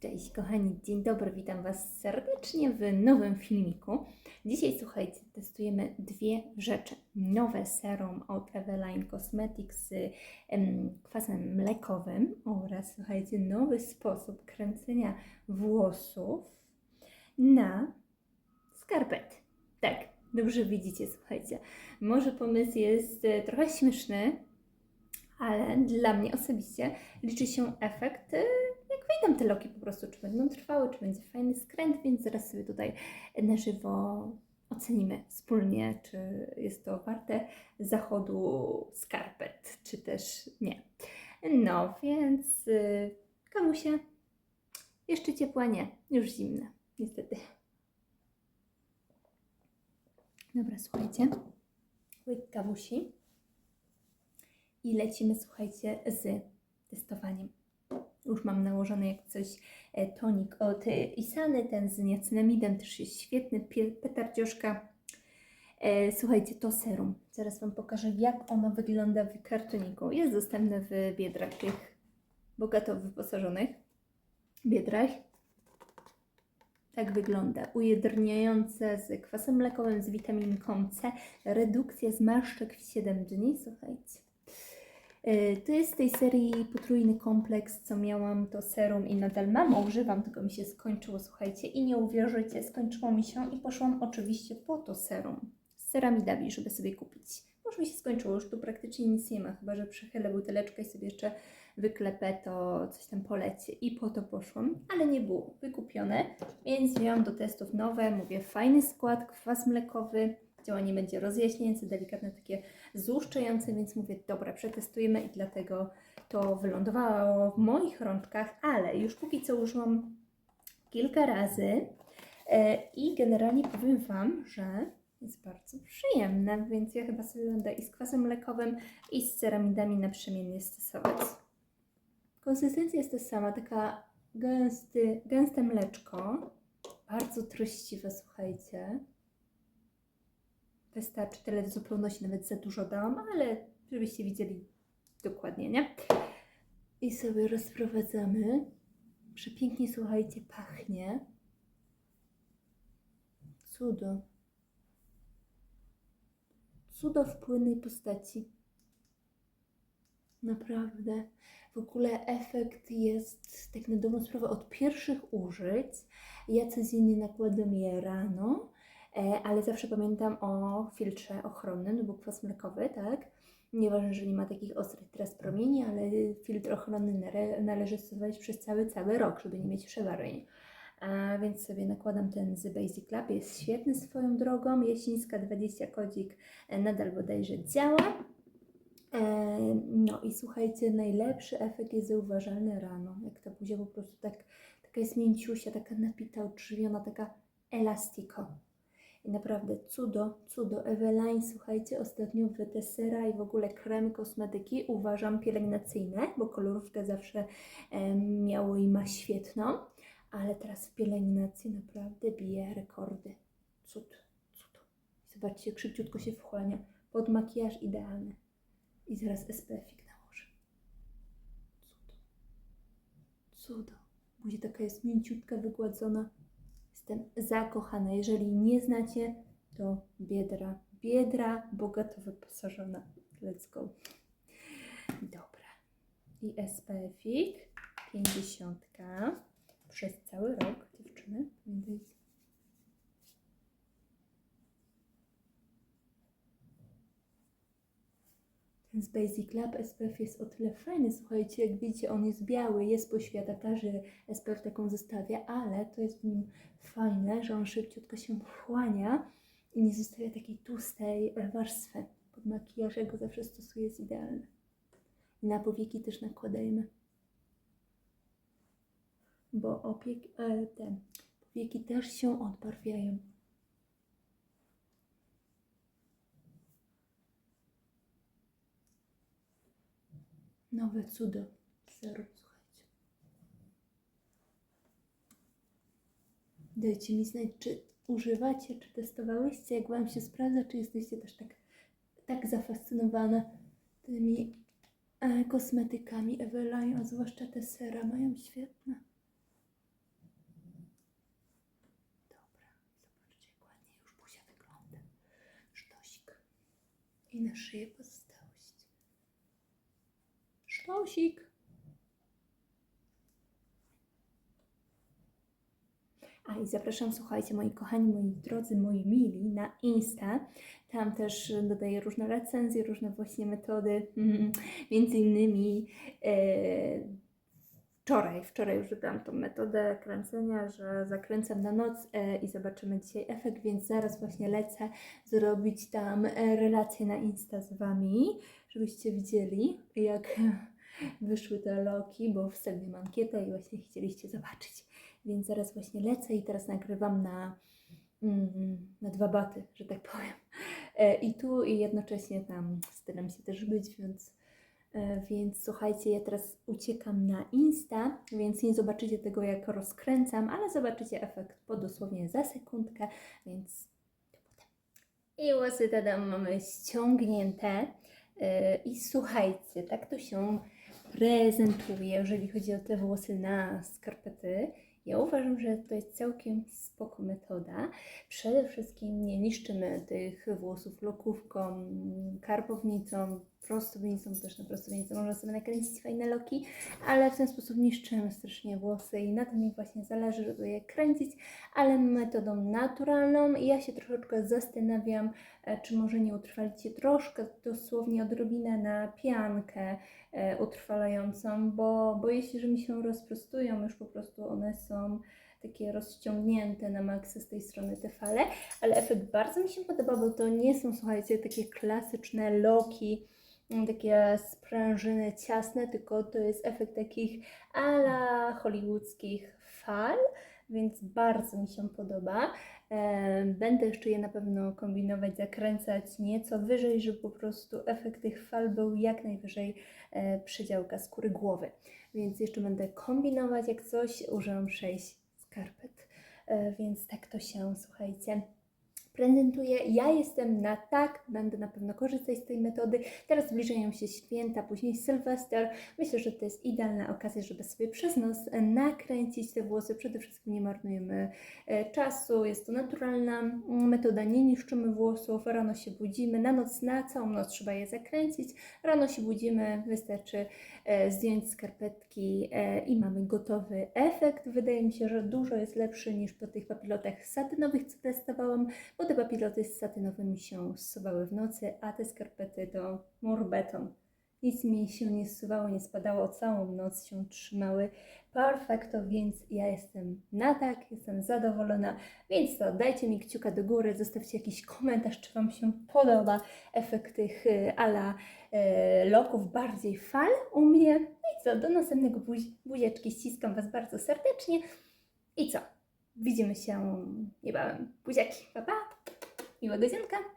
Cześć kochani, dzień dobry, witam Was serdecznie w nowym filmiku. Dzisiaj słuchajcie, testujemy dwie rzeczy. Nowe serum od Eveline Cosmetics z em, kwasem mlekowym oraz słuchajcie, nowy sposób kręcenia włosów na skarpety. Tak, dobrze widzicie, słuchajcie. Może pomysł jest e, trochę śmieszny, ale dla mnie osobiście liczy się efekt wejdą te loki po prostu, czy będą trwały, czy będzie fajny skręt, więc zaraz sobie tutaj na żywo ocenimy wspólnie, czy jest to warte zachodu skarpet, czy też nie. No, więc yy, jeszcze ciepła nie, już zimna, niestety. Dobra, słuchajcie, łyk kawusi i lecimy, słuchajcie, z testowaniem. Już mam nałożony jak coś e, tonik od e, Isany, ten z niacinamidem też jest świetny, petardzioszka. E, Słuchajcie, to serum. Zaraz Wam pokażę, jak ono wygląda w kartoniku. Jest dostępne w biedrach tych bogato wyposażonych biedrach. Tak wygląda. Ujedrniające z kwasem mlekowym, z witaminką C. Redukcja zmarszczek w 7 dni. Słuchajcie. Y, To jest z tej serii potrójny kompleks, co miałam to serum i nadal mam, używam, tylko mi się skończyło, słuchajcie, i nie uwierzycie, skończyło mi się i poszłam oczywiście po to serum. Z ceramidami, żeby sobie kupić. Już mi się skończyło, już tu praktycznie nic nie ma, chyba że przechylę buteleczkę i sobie jeszcze wyklepę, to coś tam polecie. I po to poszłam, ale nie było. Wykupione, więc wzięłam do testów nowe, mówię, fajny skład, kwas mlekowy, działanie będzie rozjaśniające, delikatne takie złuszczające, więc mówię, dobra, przetestujemy i dlatego to wylądowało w moich rączkach, ale już póki co użyłam kilka razy e, i generalnie powiem Wam, że jest bardzo przyjemne, więc ja chyba sobie będę i z kwasem mlekowym i z ceramidami naprzemiennie stosować. Konsystencja jest ta sama, taka gęsty, gęste mleczko, bardzo treściwe, słuchajcie. Wystarczy tyle w zupełności, nawet za dużo dałam, ale żebyście widzieli dokładnie, nie? I sobie rozprowadzamy. Przepięknie, słuchajcie, pachnie. Cudo. Cudo w płynnej postaci. Naprawdę. W ogóle efekt jest, tak na dobrą sprawę, od pierwszych użyć. Ja codziennie nakładam je rano, ale zawsze pamiętam o filtrze ochronnym, no bo kwas mlekowy, tak? Nieważne, że nie ma takich ostrych teraz promieni, ale filtr ochronny nale- należy stosować przez cały, cały rok, żeby nie mieć przebarwień. A więc sobie nakładam ten z Basic Lab, jest świetny swoją drogą. Jasińska 20 kodzik e, nadal bodajże działa. E, No i słuchajcie, najlepszy efekt jest zauważalny rano, jak ta buzia po prostu tak, taka jest mięciusia, taka napita, odżywiona, taka elastiko. I naprawdę cudo, cudo. Eveline, słuchajcie, ostatnio w te sera i w ogóle kremy, kosmetyki uważam pielęgnacyjne, bo kolorówkę zawsze miało i ma świetną, ale teraz w pielęgnacji naprawdę bije rekordy. Cud, cud. Zobaczcie, jak szybciutko się wchłania. Pod makijaż idealny. I zaraz SPF-ik nałożę. Cudo. Cudo. Buzia taka jest mięciutka, wygładzona. Jestem zakochana. Jeżeli nie znacie, to biedra. Biedra, bogato wyposażona. Let's go. Dobra. I SPF-ik 50 przez cały rok, dziewczyny. Pamiętajcie. Z Basic Lab SPF jest o tyle fajny, słuchajcie, jak widzicie, on jest biały, jest poświata, każdy SPF taką zostawia, ale to jest w nim fajne, że on szybciutko się wchłania i nie zostawia takiej tłustej warstwy. Pod makijaż ja go zawsze stosuję, jest idealny. I na powieki też nakładajmy. Bo opiek, e, te powieki też się odbarwiają. Nowe cudo serów, słuchajcie. Dajcie mi znać, czy używacie, czy testowałyście, jak Wam się sprawdza, czy jesteście też tak, tak zafascynowane tymi e, kosmetykami Eveline, a zwłaszcza te sera mają świetne. Dobra, zobaczcie jak ładnie już buzia wygląda. Sztosik. I na szyję pozostaje. Sztosik. A i zapraszam, słuchajcie, moi kochani, moi drodzy, moi mili, na Insta. Tam też dodaję różne recenzje, różne właśnie metody. Mm, Między innymi e, wczoraj, wczoraj już wybrałam tą metodę kręcenia, że zakręcam na noc e, i zobaczymy dzisiaj efekt, więc zaraz właśnie lecę zrobić tam relację na Insta z Wami, żebyście widzieli, jak wyszły te loki, bo wstawiłam ankietę i właśnie chcieliście zobaczyć. Więc zaraz właśnie lecę i teraz nagrywam na, mm, na dwa baty, że tak powiem. E, I tu i jednocześnie tam staram się też być, więc, e, więc słuchajcie, ja teraz uciekam na Insta, więc nie zobaczycie tego jak rozkręcam, ale zobaczycie efekt po dosłownie za sekundkę, więc to potem. I łosy tada mamy ściągnięte. E, I słuchajcie, tak to się prezentuje, jeżeli chodzi o te włosy na skarpety. Ja uważam, że to jest całkiem spoko metoda. Przede wszystkim nie niszczymy tych włosów lokówką, karpownicą, prostownicą, też na prostownicę można sobie nakręcić fajne loki, ale w ten sposób niszczymy strasznie włosy i na tym mi właśnie zależy, żeby je kręcić, ale metodą naturalną. Ja się troszeczkę zastanawiam, e, czy może nie utrwalić je troszkę, dosłownie odrobinę na piankę e, utrwalającą, bo boję się, że mi się rozprostują, już po prostu one są takie rozciągnięte na maksa z tej strony te fale, ale efekt bardzo mi się podoba, bo to nie są, słuchajcie, takie klasyczne loki, takie sprężyny ciasne, tylko to jest efekt takich ala hollywoodzkich fal, więc bardzo mi się podoba. Będę jeszcze je na pewno kombinować, zakręcać nieco wyżej, żeby po prostu efekt tych fal był jak najwyżej e, przedziałka skóry głowy. Więc jeszcze będę kombinować jak coś, użyłam 6 skarpet, e, więc tak to się, słuchajcie, prezentuje. Ja jestem na tak, będę na pewno korzystać z tej metody. Teraz zbliżają się święta, później Sylwester. Myślę, że to jest idealna okazja, żeby sobie przez nos nakręcić te włosy. Przede wszystkim nie marnujemy e, czasu, jest to naturalna mm, metoda, nie niszczymy włosów. Rano się budzimy, na noc, na całą noc trzeba je zakręcić. Rano się budzimy, wystarczy e, zdjąć skarpetki e, i mamy gotowy efekt. Wydaje mi się, że dużo jest lepszy niż po tych papilotach satynowych, co testowałam, bo te papiloty z satynowymi się zsuwały w nocy, a te skarpety to murbeton. Nic mi się nie zsuwało, nie spadało, całą noc się trzymały perfekto, więc ja jestem na tak, jestem zadowolona, więc to dajcie mi kciuka do góry, zostawcie jakiś komentarz, czy Wam się podoba efekt tych ala e, loków, bardziej fal u mnie. No i co, do następnego buzi- buzieczki, ściskam Was bardzo serdecznie i co, widzimy się niebawem. Buziaki, pa pa, miłego dzienka.